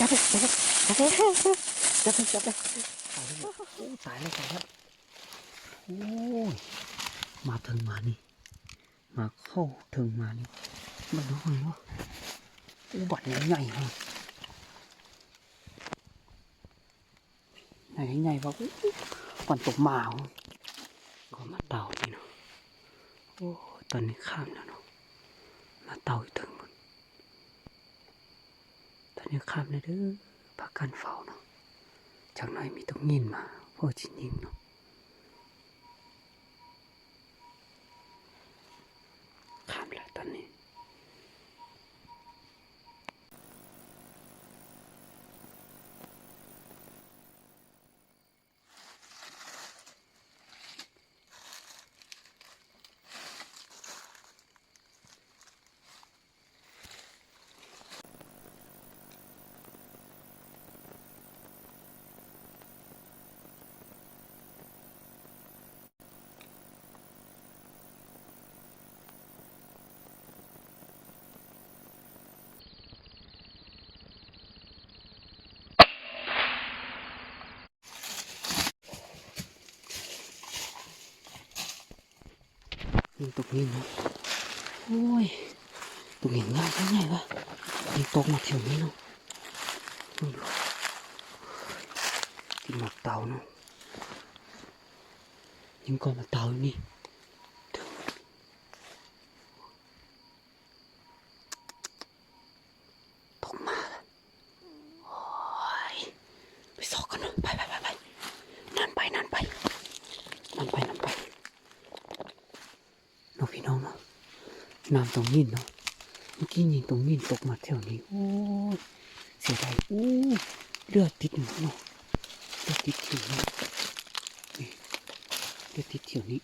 จับเลยจับเลยจับเลยจับเลยจับเลยตายแล้วตายแล้วโอ้ยมาถึงมานี่ มาเข้าถึงมานี่มันน้อยเนาะอุบัติใหญ่ๆฮะใหญ่ใหญ่ๆว่าก่อนตกหมาวก็มาเต่านี่เนาะโอ้ตอนนี้ข้ามแล้วเนาะมาเต่าอีกถึง หมดตอนนี้ข้ามเลยเด้อพักกันเฝ้าเนาะจากหน้อยมีต้องยินมาพอจิยิงเนาะ ยิงตกนี่เนาะโอ้ยตกเห็นง่ายได้ไงวะยิงตกมาแถวนี้เนาะดูดูกินหมักเตาเนาะยิงก่อนมาเตาอยู่นี่ถึงตกมาแล้วโอ้ยไปสอกกันเนาะไปไปไปไปนั่นไปนั่นไปนั่นไปนั่นไป เนาะพี่น้องเนาะน้ำ ตรงนี้เนาะเมื่อกี้ยิงตรงนี้ตกมาแถวนี้โอ้เสียดายอู้เลือดติดหนูเนาะเลือดติดผิวเนาะนี่เลือดติดแถวนี้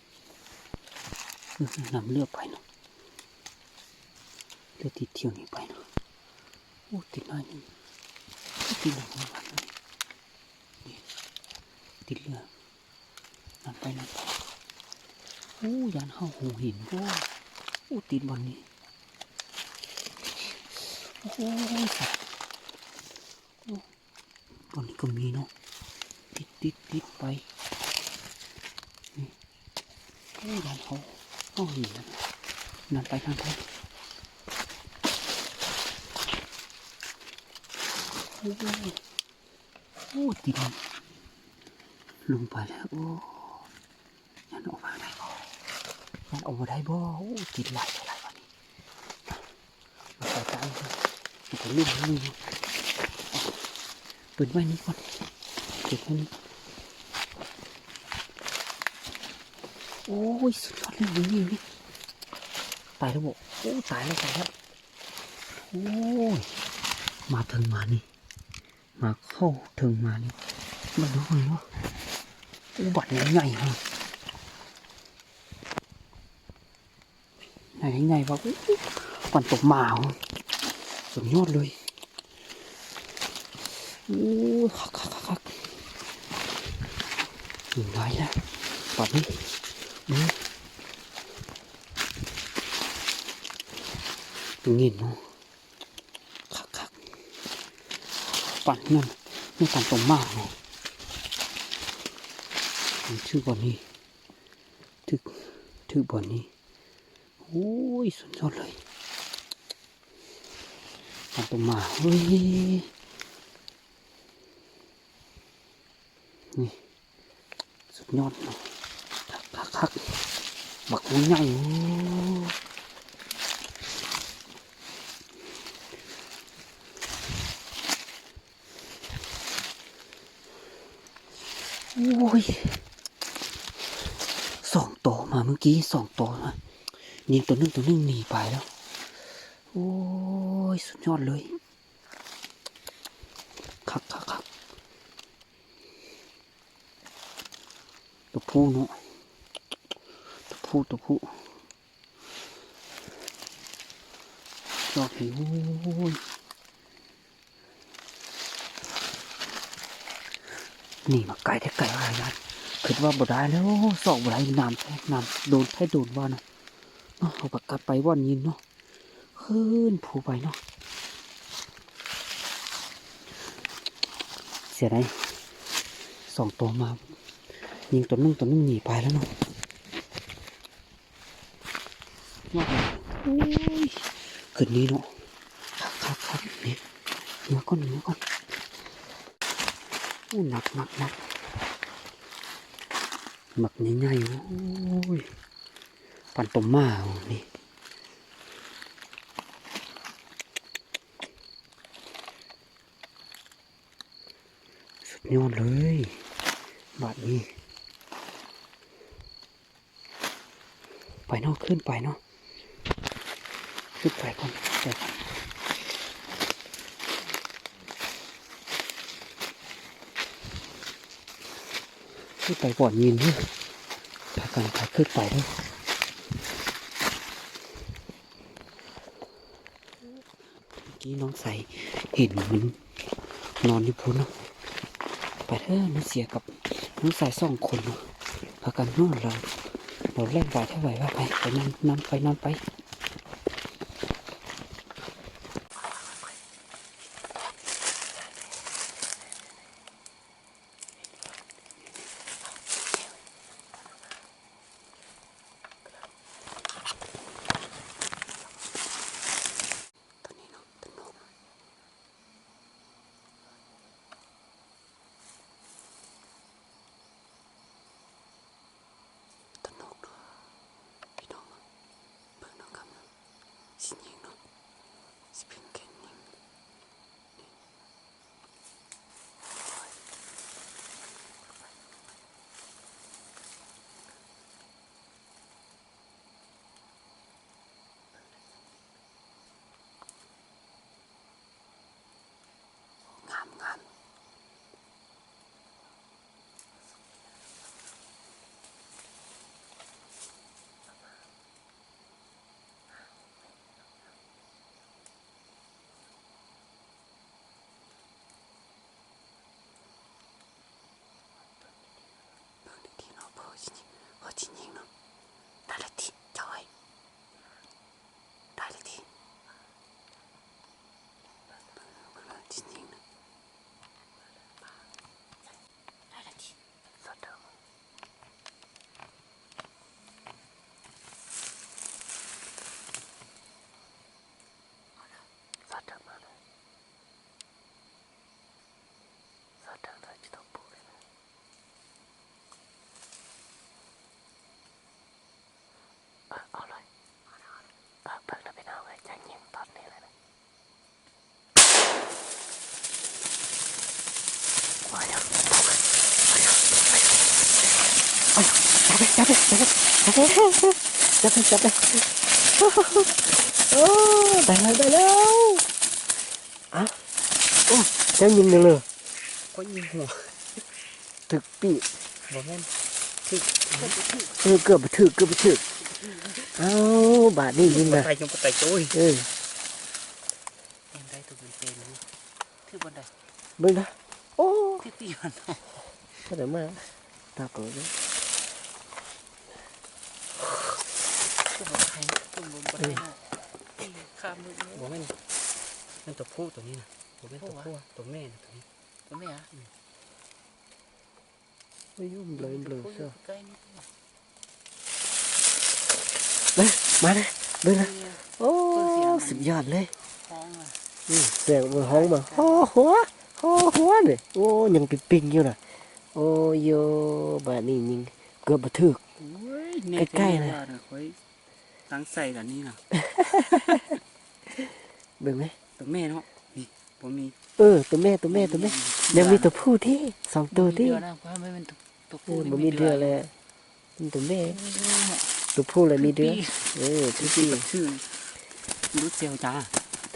นำเลือดไปเนาะเลือดติดแถวนี้ไปเนาะโอ้ติดหน้านี่ติดหนังมันนี่ติดเลือดนำไปนำไปโอ้ยันเข้าหูหินโอ้ อู้ติดบอลนี้โอ้โหบอลนี้ก็มีเนาะติดติดติดไปนี่โอ้ยันเขาเข้าหินนั่นนั่นไปนั่นไปโอ้โหติดลงไปแล้วโอ้ยันออกมาได้บ่ มันเอามาได้บ่กินไหลายหลายวันนี้มาใส่ใจเลยมันจะลุ่มนี่เปิดไว้นี่ก่อนเก็บไว้นี่โอ้ยสุดยอดเลยนี่นี่ตายแล้วบ่โอ้ตายแล้วตายแล้วโอ้ยมาถึงมานี่มาเข้าถึงมานี่มันน้อยเนาอุบัติใหญ่ฮะ ไหนไงวะก่อนตกหมาวสุดยอดเลยโอ้คักคักคักคักถึงไรแล้วตอนนี้ดูดูเงินเนาะคักคักปั่นนั่นไม่ปั่นตรงหมาวเนาะชื่อบ่อนี้ทึกทึกบ่อนี้ อ้ยสุดยอดเลยทำตัวมาเฮ้ยนี่สุดยอดเนาะคักคักคักบักหัวใหญ่โอ้ยสองตัวมาเมื่อกี้สองตัวนะ ยิงตัวนึงตัวนึงหนีไปแล้ว โอ้ย สุดยอดเลยคักคักคักตัวผู้เนาะตัวผู้ตัวผู้ยอดเลยโอ้ยนี่มาไกลแต่ไกลอะไรกันคิดว่าบ่ได้แล้วสองบ่ได้น้ำแท้น้ำโดนแท้โดนว่านะ เนาะเอาปากกลับไปว่อนยินเนาะขึ้นผูไปเนาะเสียดายสองตัวมา ยิงตัวนึงตัวนึงหนีไปแล้วเนาะว่าไงโอ้ยคืนนี้เนาะครับครับครับนี่เนื้อก่อนเนื้อก่อนโอ้หนักหนักหนักหมักง่ายๆโอ้ย ปันตมมานี่สุดยอดเลยบาทนี้ ไปเนาะขึ้นไปเนาะขึ้นไปก่อนไปขึ้นไปก่อนยินเด้อพากันพาขึ้นไปด้อเมื่อ กี้น้องใสเห็นมันนอนอยู่พุ่นเนาะไปเถอะมันเสียกับน้องใส่สองคนเนาะพากันนู่นเราเราเล่นไปเท่าไหร่ว่าไปไปนอนนอนไปนอนไป เอาไปเอาจับไปจับไปจับไปจับไปโอ้ได้แล้วได้แล้วอะโอ้เจ้ายิงหนึ่งเลยก็ยิงหัวถึกปีบอกแม่นถึกเออเกือบถึกเกือบถึกเอาบาทนี่ยิงนะไปจงไปโจ้ยเออเอ็นได้ตัวเป็นเป็นคือบนใดเบิ่งนะโอ้ที่ตีมันก็เดี๋ยวมาตาเปิดเลย ตัวบนใคร ตัวบนบนได้นะข้ามมือบอกแม่นมันตัวผู้ตัวนี้นะบอกแม่นตัวผู้ตัวแม่นะตัวนี้ตัวแม่อะไม่ยุ่งเลยเลยเชียวใกล้นี่มาเลยเบิ่งนะโอ้สุดยอดเลยห้องอะอืมเสียงมันห้องมาโอ้หัวโอ้หัวเนี่ยโอ้ยังปิงปิงๆอยู่น่ะโอ้โยบาดนี้ยิงเกือบบัทึกใกล้ๆนะคอย ตั้งใส่แบบนี้นะเบิ่งไหมตัวแม่เนาะนี่ผมมีเออตัวแม่ตัวแม่ตัวแม่ยังมีตัวผู้ที่สองตัวที่เดือนะเพราะไม่เป็นตัวเอผู้อมันมีเดือเลยมันตัวแม่ตัวผู้เลยมีเดือเออที่ที่ที่ที่ชื่อรู้เซลจ้า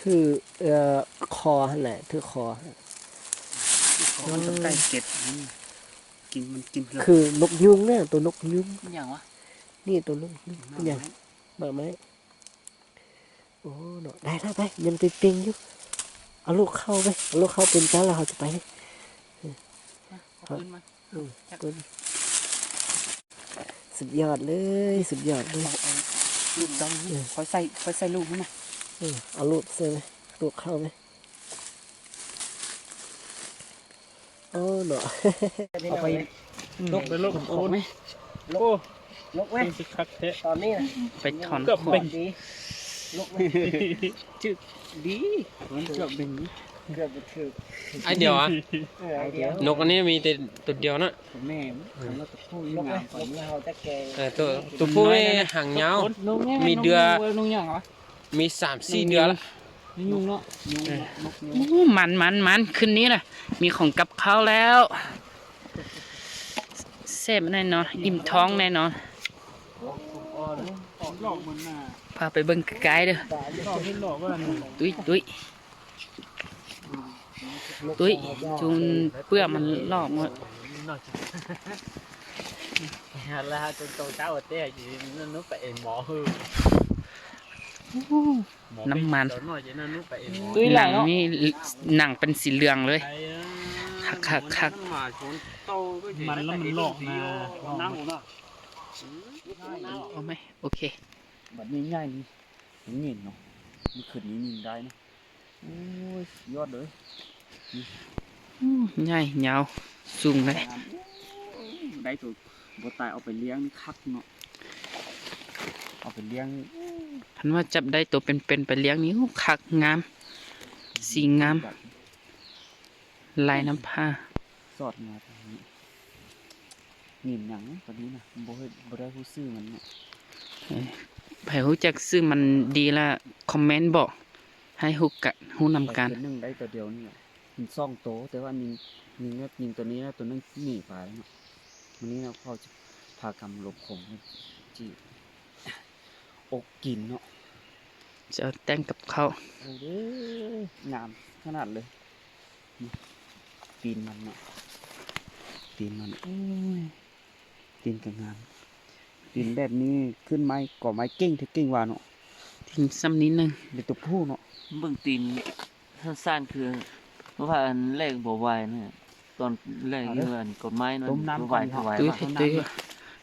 ถือเอ่อคอหั่นแหละถือคอมันจะใกล้เก็ดกินมันกินเลยคือนกยุงเนี่ยตัวนกยุงมันอย่างวะนี่ตัวนกยุงเป็นอย่าง มาไหมโอ้เนาะได้ได้ไปยังปิงปิงๆอยู่เอาลูกเข้าไปเอาลูกเข้าเป็นเจ้าแล้วเขาจะไปขึ้นมาอืมตัวนี้สุดยอดเลยสุดยอดเลยเอาเอาลูกดำคอยใส่คอยใส่ลูกมันนะเออเอาลูกเสื้อไหมลูกเข้าไหมเออเนาะเอาไปลกไปลกออกไหมโอ้ ลกเว้ยยสิคักแท้ตอนนี้นะไปถอนเกือบขอเป็งนดีลกจึกดีมันเกือบเป็นนี้เกือบจะถึกไอเดียวอะเออเดี๋ยวนกอันนี้มีแต่ตัวเดียวนะแม่มันแล้วก็พูดลกงาเว้ยมลกแล้วเขาจะแกเออตัวตัวผู้นี่หางยาวนุ่งแม่มีเดือนุ่งอย่างเหรอมีสามสี่เดือนละยุ่งเนาะยุ่งนกยุ่งโอ้มันมันมันคืนนี้แหละมีของกับเขาวแล้วเสพแน่นอน อิ่มท้องแน่นอน หลอกมันน่ะพาไปเบิ่งไกลๆเด้อหลอกให้หลอกว่าตุ้ยตุ้ยตุ้ยจูนเปื้อกมันลอกหมดแล้วจนโตเช้าเต้อยู่นั่นนุ๊กไปเอ็นหมอฮือน้ำมันหน่อยจะนั่นนุ๊กไปเอ็นหมอหนังนี่หนังเป็นสีเหลืองเลยคักคักคักมันแล้วมันหลอกนะนั่งนะ เอาไหมโอเคแบบนี้ง่ายนี่มันเงินเนาะมันขึ้นนี้ยิงได้นะโอ้ยยอดเลยอู้ใหญ่ยาวสูงเลยได้ถูกบัตายเอาไปเลี้ยงนี่คักเนาะเอาไปเลี้ยงพันว่าจับได้ตัวเป็นๆไปเลี้ยงนี่อู้คักงาม สีงามแบบลายน้ำผ้า สอดมาตรงนี้ เงินหยังตอนนี้นะบ่ได้บ่ได้ผู้ซื้อมันเนาะไผรู้จักซื้อมันดีละคอมเมนต์บอกให้ฮู้กะฮู้นำกันไปเทื่อหนึ่งได้ตัวเดียวนี่แหละมันซ่องโตวแต่ว่านิงนิงเนี่ยนิงตัวนี้นะตัวนึงหนีไปแล้วเนาะวันนี้เราเขาจะพากำหลบขมจีอกกินเนาะจะเอาแต่งกับเขาวโอ้เด้องามขนาดเลยนี่ตีนมันเนาะตีนมันโอ้ย ตีนก็งามตีนแบบนี้ขึ้นไม้ก่อไม้เก่งเทเก่งกว่าเนาะทิ้งซ้ำนิดนึงเดี๋ยวตัวผู้เนาะเบื้องตีนสั้นๆคือเพราะว่าอันแรกบ่ไหวเนี่ยตอนแรกอยู่อันกฎหมายนั้นต้มน้ำบ่ไหวก่อนถวายตุ้ยว่าตุ้ย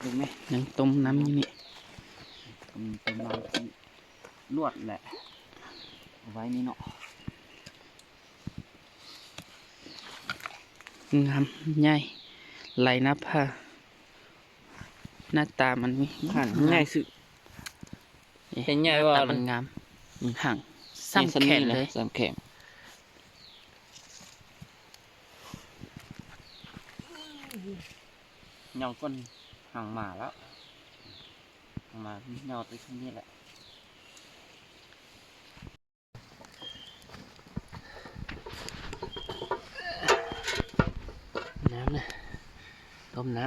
เห็นไหมยังต้มน้ำอยู่นี่ต้มต้มน้ำที่ลวดแหละเอาไว้นี่เนาะงามใหญ่ไหลหน้าผ้า หน้าตามันมีหันง่ายสุดเห็นใหญ่ว่าหน้ตมันงามห่างซ้ำแขนเลยซ้ำแขนเหงาก้นห่างหมาแล้วห่างหมาเหงาไปที่นี่แหละน้ำนะต้มน้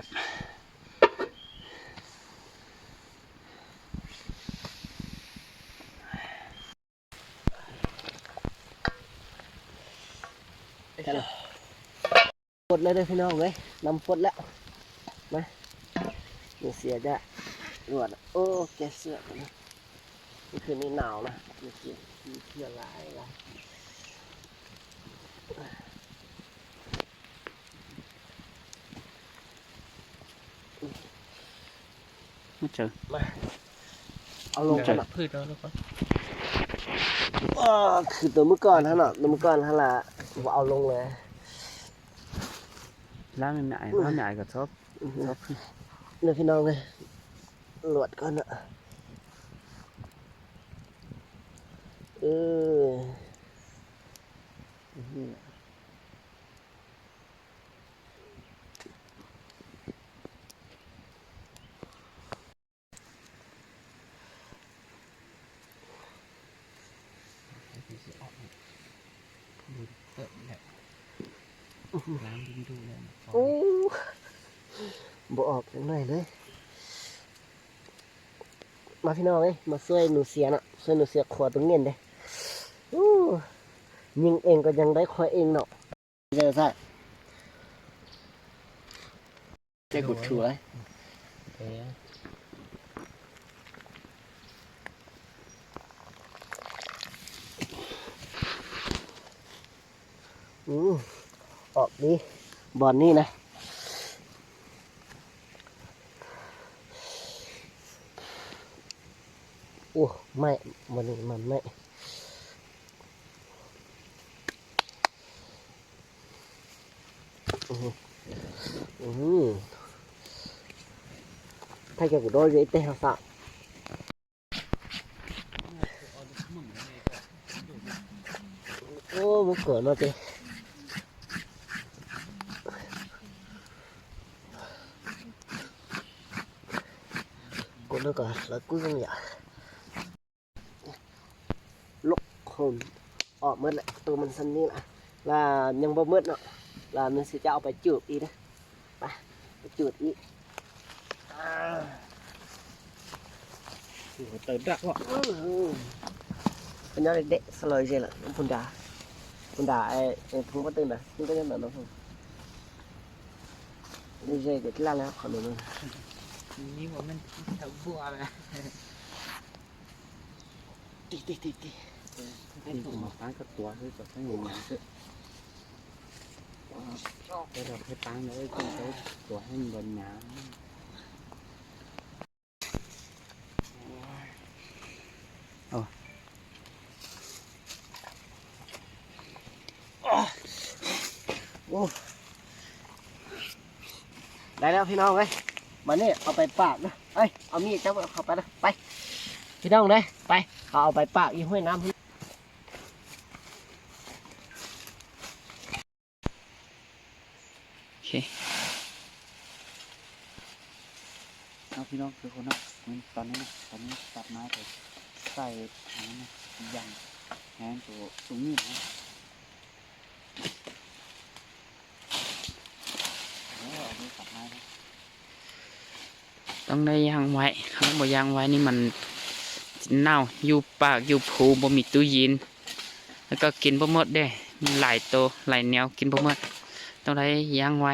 ปลดเลยเด้อพี่น้องเว้ยนำปลดแล้วมาเดี๋ยเสียจะรวดโอ้แกเสื้อก่อนนะนี่คืนนี้หนาวนะมีเสื้อมีเสื้อลายลายไม่เจอมาเอาลงกันนะพืชแล้วแล้วก็อ๋อคือตัวเมื่อก่อนฮะเนาะตัวเมื่อก่อนฮะละ บ่เอาลงเลยล้างไม่ไหนล้างไม่ไหนก็ชอบชอบเดี๋ยวพี่น้องเลยหลวดก่อนนะเอออื้อหือโอ้ บ่ออกจังหน่อยเลย มาพี่น้องเอ้ยมาช่วยหนูเสียนะช่วยหนูเสียขวดตรงเงี้ยเด้อยิงเองก็ยังได้คอยเองเนาะเจอซะได้กดถือไว้อืมออกดีบอลนี่นะ โอ้ไม่มันมันไม่อืมถ้าเกิดดนยเงเตะสัะโอ้บุกเกิดมาเตะกูนึกก่นแล้วกูยังอยาก với tê học sạ ô bố cửa nó tê cô nó cả là cuối không nhỉ lúc hồn ở mất lại tôi mình sân đi lại là nhưng bao mất nó là mình sẽ cho phải chụp đi đấy ไปไปจุดอีกอ่าโอ้โหเติมดักว่ะอื้อหือเป็นยังไงเด็กสลอยใช่หรอคุณดาคุณดาไอ้ไอ้ทุ่งก็ตื่นนะทุ่งก็ยังแบบนั้นนี่ใช่เด็กที่ล่าแล้วขอหนึ่งนี่ว่ามันแถวบัวเลยตีตีตีตี ให้ผมมาตั้งกับตัวให้กับให้หนูหนังเถอะแล้วเราให้ตั้งแล้วจนเขาตัวให้มันบนน้โอ้ได้แล้วพี่น้องเอ้ยมาเนี่ยเอาไปปากนะเอ้ย เอามีดจับเอาเข้าไปนะ ไป พี่น้องเลยไปเขาเอาไปปากอีห้วยน้ำ โอ เคเอาพี่น้องคือคนนะมันตอนนี้นะตอนนี้ตัดไม้ไปใส่ถังนะยังแหงตัวตรงนี้นะแล้วเอาไปตัดไม้ต้องได้ยางไว้คำว่าบ่ยางไว้นี่มันเน่าอยู่ปากอยู่ผูบ่มีตู้เยินแล้วก็กินบ่หมดเด้มีหลายโตวหลายแนวกินบ่หมด ต้องได้ยางไว้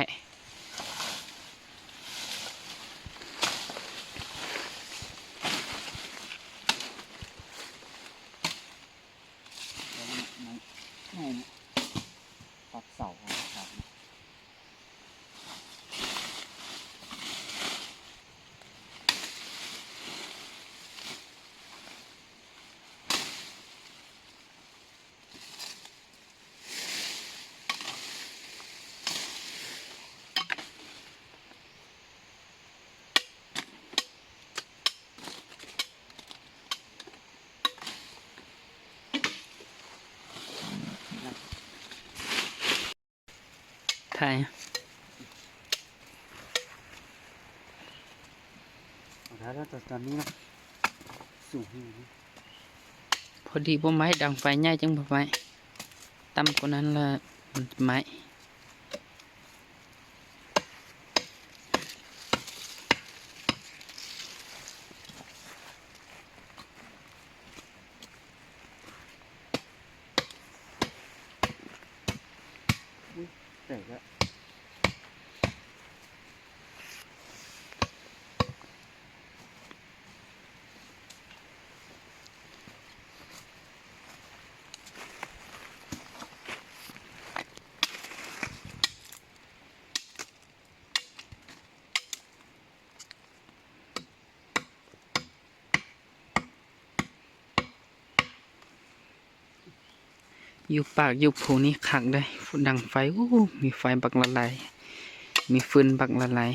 แล้วไม้ไม้เนี่ยปักเสาของเขา ไทยเอาแล้วแล้วแต่ตอนนี้นะสูงอยู่นะพอดีบ่ไม้ดังไฟใหญ่จังบ่ไม้ต่ำกว่านั้นละมันไม้ แต่ก็ อยู่ปากอยู่ผูนี่คักได้ดังไฟอู้มีไฟบักละลาย มีฟืนบักละลาย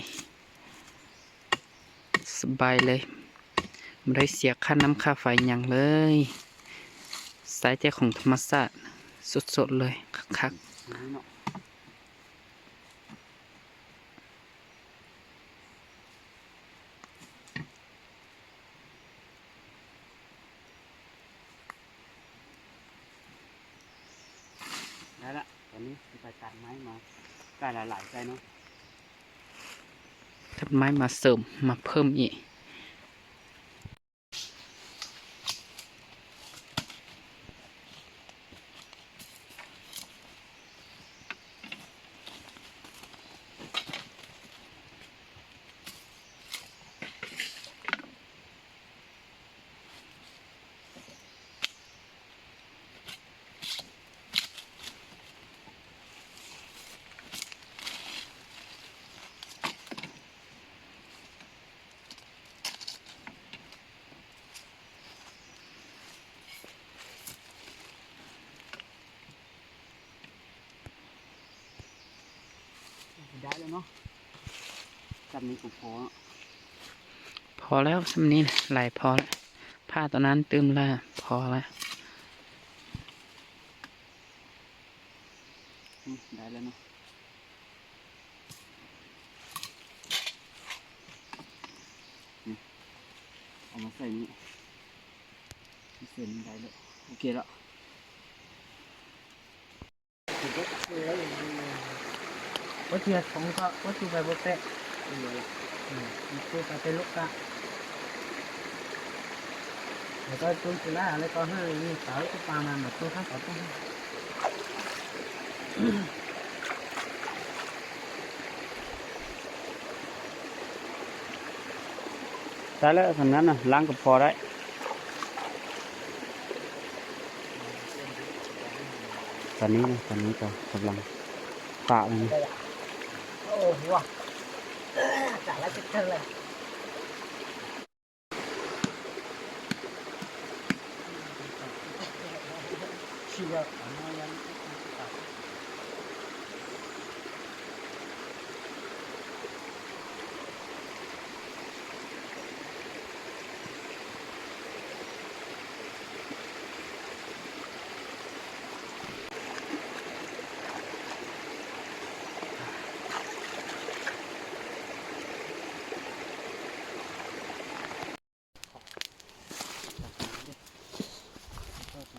สบายเลยไม่ได้เสียค่าน้ำค่าไฟอย่างเลย สายใจของธรรมชาติสดๆเลยคักอันนี้เนาะได้ละตอนนี้ไปตัดไม้มาใกล้หลายๆใจเนาะ ๆทับ ไม้มาเสริมมาเพิ่มอีก ได้แล้วเนาะจำนี้กูพออแล้วสำนี้นะไหลพอแล้วผ้าตัวนั้นเติมแล้วพอแล้ว อืมได้แล้วเนาะนี่เอามาใส่นี่เส้นได้แล้วโอเคแล้ว วัตถุของก็วัตถุไปบุเตะตัวไปเป็นลูกกะแล้วก็ตุ้นสุราแล้วก็ให้นี่สาวก็ปามาแบบตัวข้างต่อตัวได้แล้วสำนั้นนะล้างก็พอได้ตอนนี้นะตอนนี้ก็กำลังปะเลยนะ โอ้โหว่ะจ่ายแล้วจะเท่าไหร่เชียว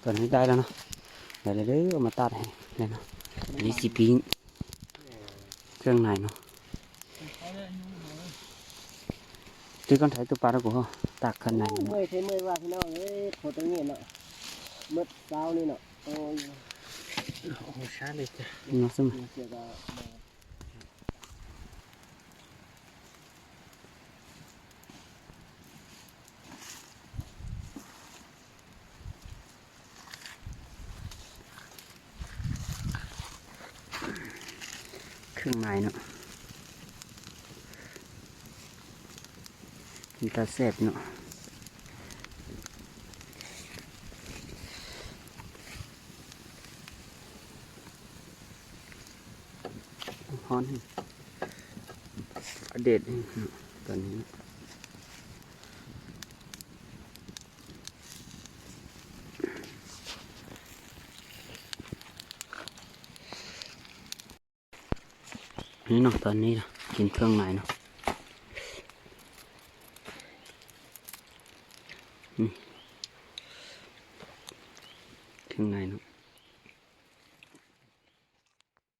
ตอนนี้ได้แล้วเนาะเดี๋ยวเดี๋ยวเดี๋ยวเอามาตัดให้เลยเนาะอันนี้สีพิงเครื่องในเนาะตีก้อนไถตัวปลาแล้วกูเหรอตักข้างในมันเมื่อยใช้เมื่อยว่าพี่น้องเอ้ยโคตรเงี้ยเนาะมืดเช้านี่เนาะโอ้ยโอ้โหช้าเลยจ้ะเนาะซึมายเนาะมีตาแสบเนาะฮ้อนเด็ดตอนนี้ นาะนี่เนาะตอนนี้นะกินเครื่องในเนาะอืมเครื่องในเนาะ